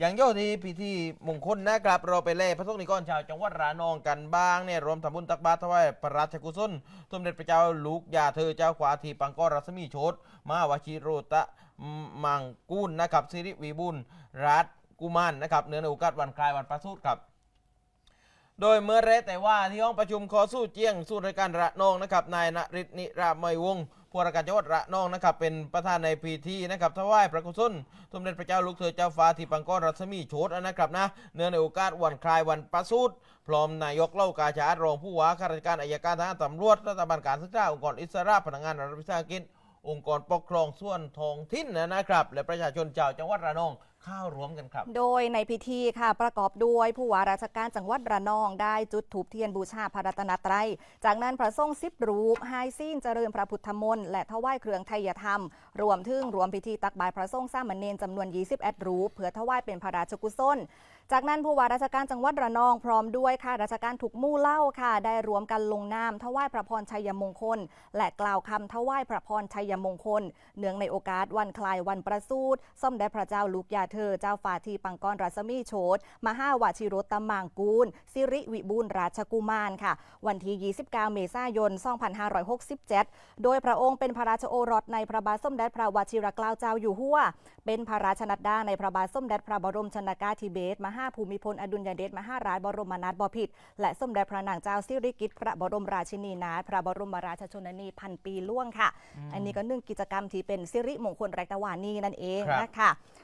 อย่างโยทีพิธีมงคลนะครับเราไปเล่พระสงฆ์นิกรชาวจังหวัดระนองกันบ้างเนี่ยรวมทำบุญตักบาตรถวายพระราชกุศลสมเด็จพระเจ้าลูกยาเธอเจ้าขวาทีปังกรรัศมีโชตมาวชิโรตะมังกุลนะครับสิริวิบุญรัตกุมารนะครับเนื่อในโอกาสวันคลายวันประสูติครับโดยเมื่อเรแต่ว่าที่ห้องประชุมคอสู้เจียงสู้รายการระนองนะครับนายนริศนิรามยวงศ์ ผู้ราชการจังหวัดระนองนะครับเป็นประธานในพิธีนะครับถวายพระกุศลสมเด็จพระเจ้าลูกเธอเจ้าฟ้าทีปังกรรัศมีโชตนะครับนะเนื่องในโอกาสวันคลายวันประสูติพร้อมนายกเล่ากาชาดรองผู้ว่าข้าราชการอายการทหารตำรวจรัฐบาลการศึกษาองค์กรอิสระพนักงานรัฐวิสาหกิจองค์กรปกครองส่วนท้องถิ่นนะครับ และประชาชนชาวจังหวัดระนองข้าวรวมกันครับ โดยในพิธีค่ะประกอบด้วยผู้ว่าราชการจังหวัดระนองได้จุดถูปเทียนบูชาพระรัตนตรัย จากนั้นพระสงฆ์สิบรูปไฮซีนเจริญพระพุทธมนต์และถวายเครื่องไทยธรรม รวมถึงรวมพิธีตักบาตรพระสงฆ์สามเณรจำนวน 21 รูปเพื่อถวายเป็นพระราชกุศลจากนั้นผู้ว่าราชการจังหวัดระนองพร้อมด้วยข้าราชการถูกมู่เล่าค่ะ ได้รวมกันลงนามถวายพระพรชัยมงคล และกล่าวคำถวายพระพรชัยมงคล เนื่องในโอกาสวันคลายวันประสูติสมเด็จพระเจ้าลูกยาเธอเจ้าฝาทีปังกรรัศมีโชตมหาวชิรตมางกูล สิริวิบูลราชกุมารค่ะ วันที่ 29 เมษายน 2567 โดยพระองค์เป็นพระราชโอรสในพระบาทสมเด็จพระวชิรเกล้าเจ้าอยู่หัว เป็นพระราชนัดดาในพระบาทสมเด็จพระบรมชนากาธิเบศรมหาภูมิพลอดุลยเดชมหาราชบรมนาถบพิตรและสมเด็จพระนางเจ้าสิริกิติ์พระบรมราชินีนาถพระบรมราชชนนีพันปีล่วงค่ะ อันนี้ก็นึ่งกิจกรรมที่เป็นสิริมงคลแรกตะวานีนั่นเองนะคะ